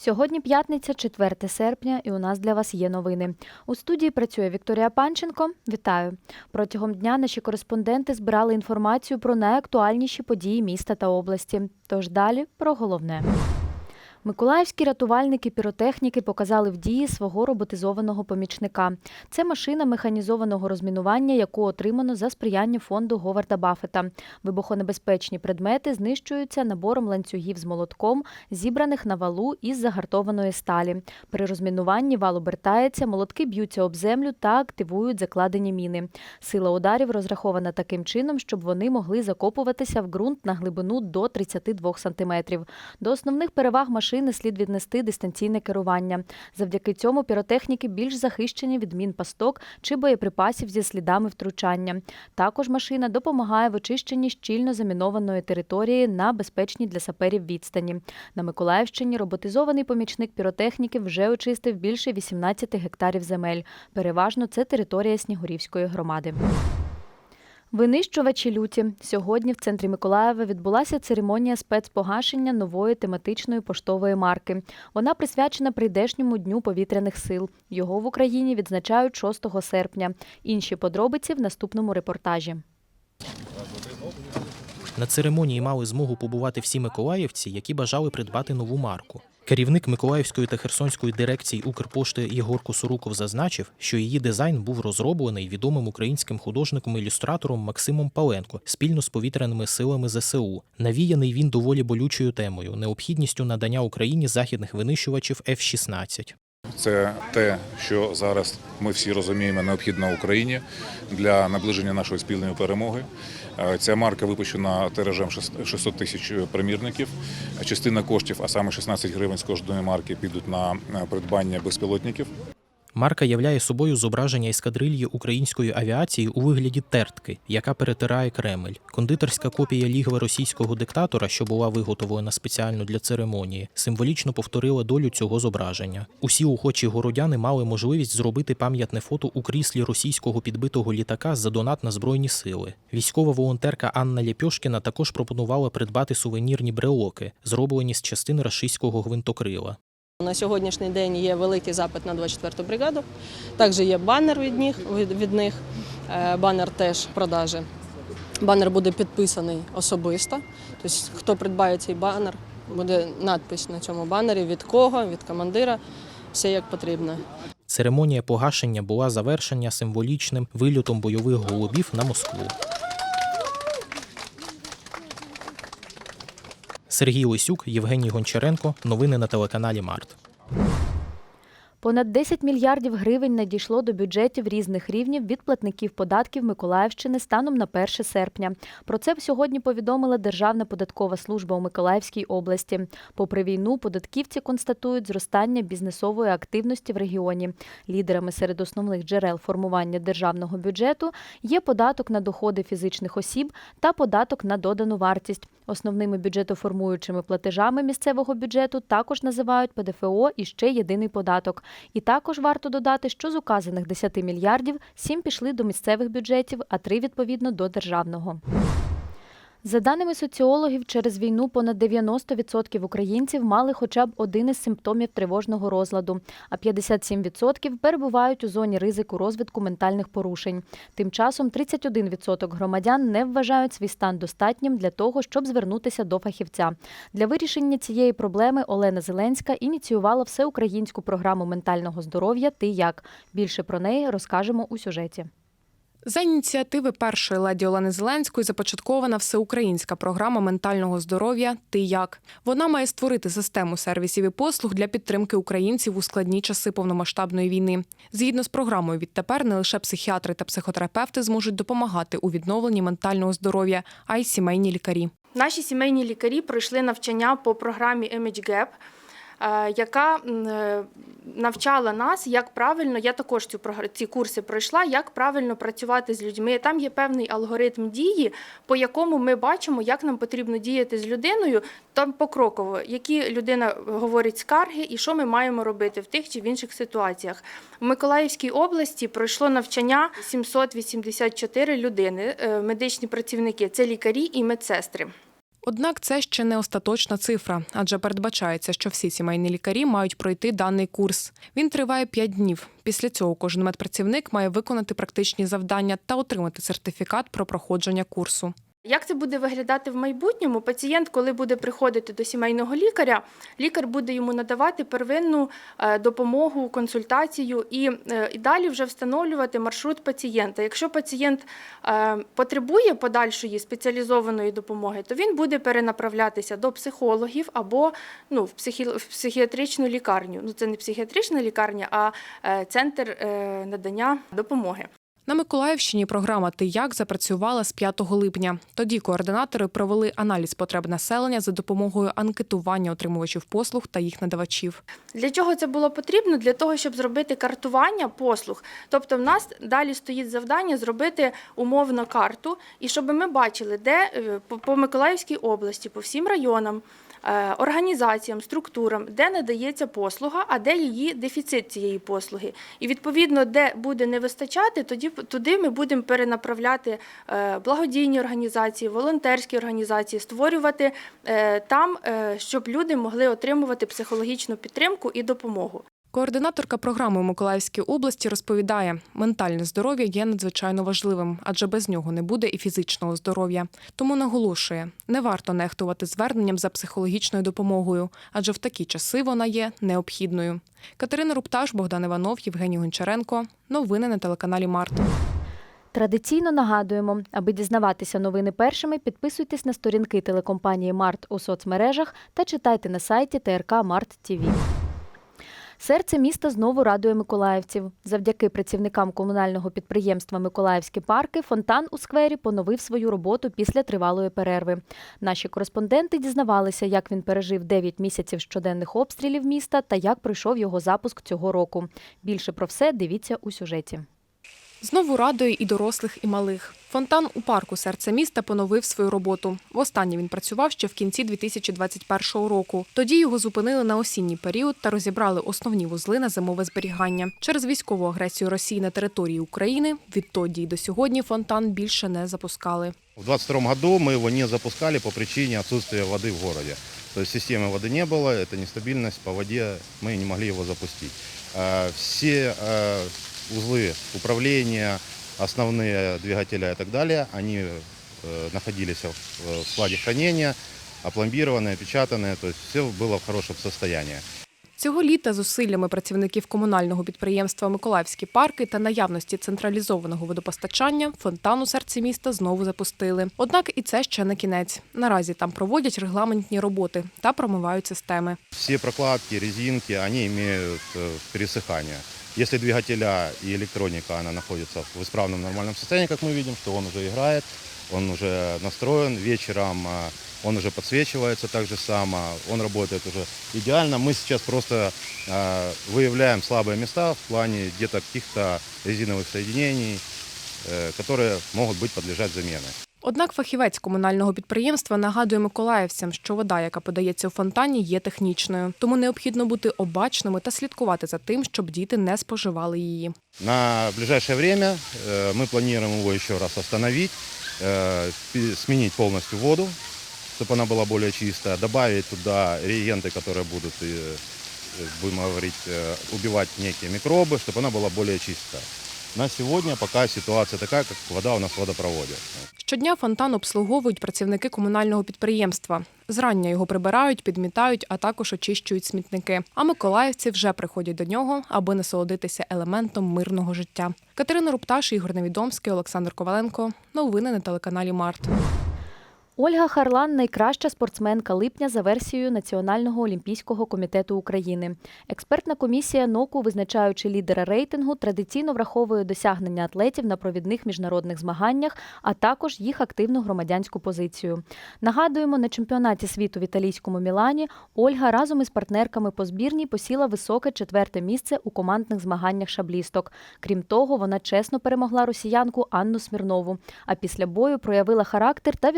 Сьогодні п'ятниця, 4 серпня, і у нас для вас є новини. У студії працює Вікторія Панченко. Вітаю! Протягом дня наші кореспонденти збирали інформацію про найактуальніші події міста та області. Тож далі про головне. Миколаївські рятувальники піротехніки показали в дії свого роботизованого помічника. Це машина механізованого розмінування, яку отримано за сприяння фонду Говарда Баффета. Вибухонебезпечні предмети знищуються набором ланцюгів з молотком, зібраних на валу із загартованої сталі. При розмінуванні вал обертається, молотки б'ються об землю та активують закладені міни. Сила ударів розрахована таким чином, щоб вони могли закопуватися в ґрунт на глибину до 32 см. До основних переваг машини слід віднести дистанційне керування. Завдяки цьому піротехніки більш захищені від мін пасток чи боєприпасів зі слідами втручання. Також машина допомагає в очищенні щільно замінованої території на безпечній для саперів відстані. На Миколаївщині роботизований помічник піротехніки вже очистив більше 18 гектарів земель. Переважно це територія Снігурівської громади. Винищувачі люті сьогодні в центрі Миколаєва відбулася церемонія спецпогашення нової тематичної поштової марки. Вона присвячена прийдешньому дню повітряних сил. Його в Україні відзначають 6 серпня. Інші подробиці в наступному репортажі. На церемонії мали змогу побувати всі миколаївці, які бажали придбати нову марку. Керівник Миколаївської та Херсонської дирекції Укрпошти Єгор Косоруков зазначив, що її дизайн був розроблений відомим українським художником-ілюстратором Максимом Паленко спільно з повітряними силами ЗСУ. Навіяний він доволі болючою темою необхідністю надання Україні західних винищувачів F-16. Це те, що зараз ми всі розуміємо, необхідно Україні для наближення нашої спільної перемоги. Е, Ця марка випущена тиражем 600 тисяч примірників. Частина коштів, а саме 16 гривень з кожної марки, підуть на е, придбання безпілотників. Марка являє собою зображення ескадрильї української авіації у вигляді тертки, яка перетирає Кремль. Кондитерська копія лігва російського диктатора, що була виготовлена спеціально для церемонії, символічно повторила долю цього зображення. Усі охочі городяни мали можливість зробити пам'ятне фото у кріслі російського підбитого літака за донат на збройні сили. Військова волонтерка Анна Лєпьошкіна також пропонувала придбати сувенірні брелоки, зроблені з частин рашистського гвинтокрила. На сьогоднішній день є великий запит на 24-ту бригаду. Також є банер від них. Від, них. Е, Банер теж продажі. Банер буде підписаний особисто. Тобто, хто придбає цей банер, буде надпис на цьому банері від кого, від командира, все як потрібно. Церемонія погашення була завершення символічним вильотом бойових голубів на Москву. Сергій Лисюк, Євгеній Гончаренко. Новини на телеканалі Март. Понад 10 мільярдів гривень надійшло до бюджетів різних рівнів від платників податків Миколаївщини станом на 1 серпня. Про це сьогодні повідомила Державна податкова служба у Миколаївській області. Попри війну, податківці констатують зростання бізнесової активності в регіоні. Лідерами серед основних джерел формування державного бюджету є податок на доходи фізичних осіб та податок на додану вартість. Основними бюджетоформуючими платежами місцевого бюджету також називають ПДФО і ще єдиний податок. І також варто додати, що з указаних 10 мільярдів 7 пішли до місцевих бюджетів, а 3 відповідно до державного. За даними соціологів, через війну понад 90% українців мали хоча б один із симптомів тривожного розладу, а 57% перебувають у зоні ризику розвитку ментальних порушень. Тим часом 31% громадян не вважають свій стан достатнім для того, щоб звернутися до фахівця. Для вирішення цієї проблеми Олена Зеленська ініціювала всеукраїнську програму ментального здоров'я Ти як більше про неї розкажемо у сюжеті. За ініціативи першої леді Олени Зеленської започаткована всеукраїнська програма ментального здоров'я Ти як вона має створити систему сервісів і послуг для підтримки українців у складні часи повномасштабної війни. Згідно з програмою, відтепер не лише психіатри та психотерапевти зможуть допомагати у відновленні ментального здоров'я, а й сімейні лікарі. Наші сімейні лікарі пройшли навчання по програмі Image Gap, е, яка е, навчала нас, як правильно, я також цю ці курси пройшла, як правильно працювати з людьми. Там є певний алгоритм дії, по якому ми бачимо, як нам потрібно діяти з людиною, там покроково, які людина говорить скарги і що ми маємо робити в тих чи в інших ситуаціях. В Миколаївській області пройшло навчання 784 людини, е, медичні працівники, це лікарі і медсестри. Однак це ще не остаточна цифра, адже передбачається, що всі сімейні лікарі мають пройти даний курс. Він триває 5 днів. Після цього кожен медпрацівник має виконати практичні завдання та отримати сертифікат про проходження курсу. Як це буде виглядати в майбутньому? Пацієнт, коли буде приходити до сімейного лікаря, лікар буде йому надавати первинну е, допомогу, консультацію і, е, і далі вже встановлювати маршрут пацієнта. Якщо пацієнт е, потребує подальшої спеціалізованої допомоги, то він буде перенаправлятися до психологів або ну, в, психі... в психіатричну лікарню. Ну, це не психіатрична лікарня, а центр надання допомоги. На Миколаївщині програма Ти як запрацювала з 5 липня. Тоді координатори провели аналіз потреб населення за допомогою анкетування отримувачів послуг та їх надавачів. Для чого це було потрібно? Для того, щоб зробити картування послуг. Тобто, в нас далі стоїть завдання зробити умовно карту, і щоб ми бачили, де е, по- Миколаївській області, по всім районам. Е, Організаціям, структурам, де надається послуга, а де її дефіцит цієї послуги. І відповідно, де буде не вистачати, тоді туди ми будемо перенаправляти е, благодійні організації, волонтерські організації, створювати е, там, щоб люди могли отримувати психологічну підтримку і допомогу. Координаторка програми Миколаївській області розповідає, ментальне здоров'я є надзвичайно важливим, адже без нього не буде і фізичного здоров'я. Тому наголошує, не варто нехтувати зверненням за психологічною допомогою, адже в такі часи вона є необхідною. Катерина Рупташ, Богдан Іванов, Євгеній Гончаренко. Новини на телеканалі Март. Традиційно нагадуємо, аби дізнаватися новини першими, підписуйтесь на сторінки телекомпанії Март у соцмережах та читайте на сайті ТРК Март ТІВІ. Серце міста знову радує миколаївців. Завдяки працівникам комунального підприємства Миколаївські парки фонтан у сквері поновив свою роботу після тривалої перерви. Наші кореспонденти дізнавалися, як він пережив 9 місяців щоденних обстрілів міста та як пройшов його запуск цього року. Більше про все дивіться у сюжеті. Знову радує і дорослих, і малих. Фонтан у парку серце міста поновив свою роботу. Востаннє він працював ще в кінці 2021 року. Тоді його зупинили на осінній період та розібрали основні вузли на зимове зберігання. Через військову агресію Росії на території України відтоді й до сьогодні фонтан більше не запускали. В 2022 году мы его не запускали по причине отсутствия воды в городе. То есть системы воды не было, это нестабильность по воде, мы не могли его запустить. Э, Все э, узлы управления, основные двигателя и так далее, они э, находились в в складе хранения, опломбированные, опечатанные, то есть все было в хорошем состоянии. Цього літа зусиллями працівників комунального підприємства Миколаївські парки та наявності централізованого водопостачання фонтан у серці міста знову запустили. Однак і це ще не кінець. Наразі там проводять регламентні роботи та промивають системи. Все прокладки, резинки, они имеют э, пересыхание. Если двигателя и электроника, она находится в исправном нормальном состоянии, как мы видим, что он уже играет, он уже настроен, вечером э, он уже подсвечивается так же само, он работает уже идеально. Мы сейчас просто э, выявляем слабые места в плане где-то каких-то резиновых соединений, э, которые могут быть подлежать замене. Однак фахівець комунального підприємства нагадує миколаївцям, що вода, яка подається у фонтані, є технічною, тому необхідно бути обачними та слідкувати за тим, щоб діти не споживали її. На ближайшее время э, мы планируем его еще раз остановить, э, пи- сменить полностью воду, чтобы она была более чистая, добавить туда реагенты, которые будут, э, э, будем говорить, э, убивать некие микробы, чтобы она была более чистая. На сьогодні пока ситуація така, як вода у нас в водопроводі. Щодня фонтан обслуговують працівники комунального підприємства. Зрання його прибирають, підмітають, а також очищують смітники. А миколаївці вже приходять до нього, аби насолодитися елементом мирного життя. Катерина Рупташ, Ігор Невідомський, Олександр Коваленко. Новини на телеканалі Март. Ольга Харлан найкраща спортсменка липня за версією Національного олімпійського комітету України. Експертна комісія НОКУ, визначаючи лідера рейтингу, традиційно враховує досягнення атлетів на провідних міжнародних змаганнях, а також їх активну громадянську позицію. Нагадуємо, на чемпіонаті світу в італійському Мілані Ольга разом із партнерками по збірній посіла високе четверте місце у командних змаганнях шаблісток. Крім того, вона чесно перемогла росіянку Анну Смірнову. А після бою проявила характер та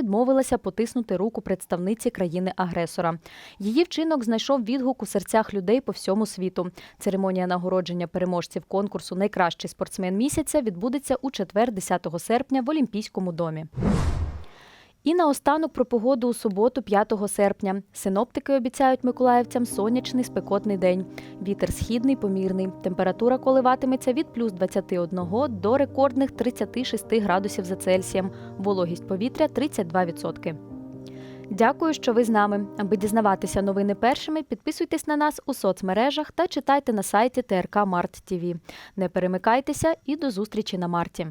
відмовилася потиснути руку представниці країни-агресора. Її вчинок знайшов відгук у серцях людей по всьому світу. Церемонія нагородження переможців конкурсу Найкращий спортсмен місяця відбудеться у четвер, 10 серпня, в Олімпійському домі. І наостанок про погоду у суботу, 5 серпня. Синоптики обіцяють миколаївцям сонячний спекотний день. Вітер східний помірний. Температура коливатиметься від плюс 21 до рекордних 36 градусів за Цельсієм. Вологість повітря 32%. Дякую, що ви з нами. Аби дізнаватися новини першими, підписуйтесь на нас у соцмережах та читайте на сайті ТРК Март ТВ. Не перемикайтеся і до зустрічі на марті.